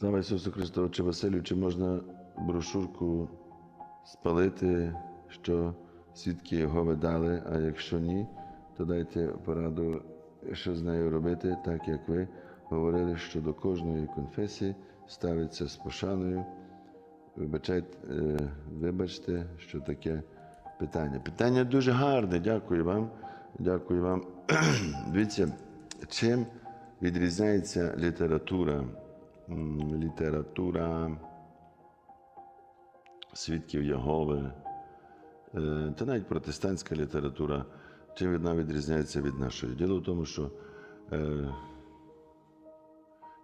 Слава Ісусу Христу, Отче Василю, чи можна брошурку спалити, що свідки Єгови дали, а якщо ні, то дайте пораду, що з нею робити, так як ви говорили, що до кожної конфесії ставиться з пошаною. Е, вибачте, що таке питання. Питання дуже гарне, дякую вам. Дякую вам. Дивіться, чим відрізняється література? Література свідків Єгови, е, та навіть протестантська література, чим вона відрізняється від нашої? Діло в тому, що е,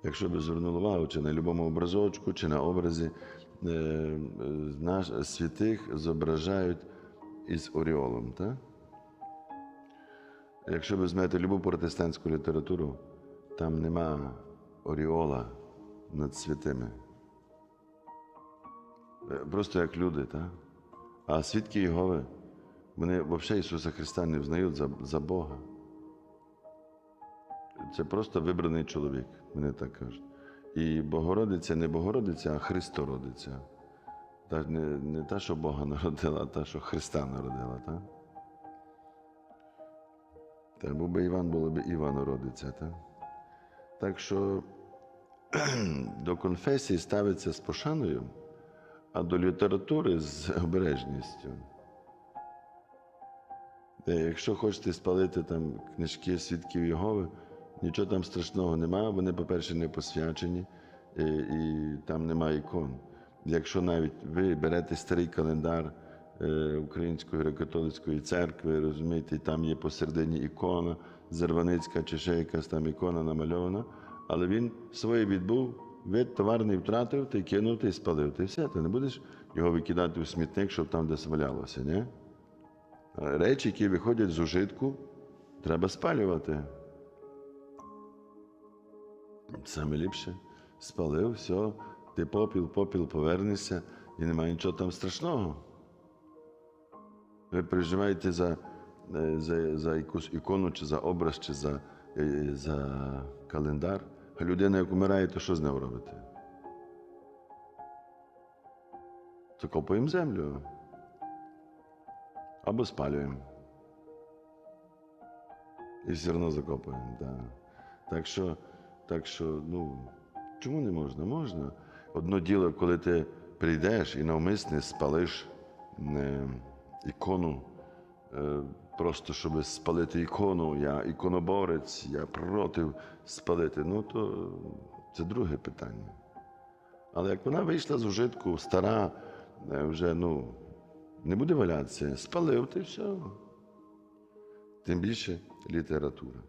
якщо ви звернули увагу, чи на будь-якому образочку, чи на образі, е, наш святих зображають із оріолом. Так? Якщо ви візьмете любу протестантську літературу, там нема оріола над святими. Е, Просто як люди, так? А свідки Єгови, вони взагалі Ісуса Христа не взнають за, за Бога. Це просто вибраний чоловік, вони так кажуть. І Богородиця не Богородиця, а Христородиця. Та не, не та, що Бога народила, а та, що Христа народила. Так? Та був би Іван, було б Іванородиця. Так? так що до конфесії ставиться з пошаною, а до літератури з обережністю. Е, Якщо хочете спалити там книжки свідків Єгови, нічого там страшного немає. Вони, по-перше, не посвячені і, і там немає ікон. Якщо навіть ви берете старий календар е, Української греко-католицької церкви, розумієте, і там є посередині ікона, Зерваницька чи ще якась там ікона намальована, але він своє відбув, вид товарний втратив, ти кинув, ти спалив. Ти все, ти не будеш його викидати у смітник, щоб там десь валялося, ні? Речі, які виходять з ужитку, треба спалювати. Саме ліпше спалив, все, ти попіл, попіл повернешся і немає нічого там страшного. Ви переживаєте за, е, за, за якусь ікону, чи за образ, чи за, е, за календар. А людина, як умирає, то що з нею робити? Закопуємо землю або спалюємо. І все одно закопуємо. Да. Так що, так що, ну, чому не можна? Можна. Одно діло, коли ти прийдеш і навмисне спалиш е, ікону, е, просто щоб спалити ікону, я іконоборець, я проти спалити, ну то це друге питання. Але як вона вийшла з ужитку, стара, е, вже ну, не буде валятися, спалив ти все. Тим більше література.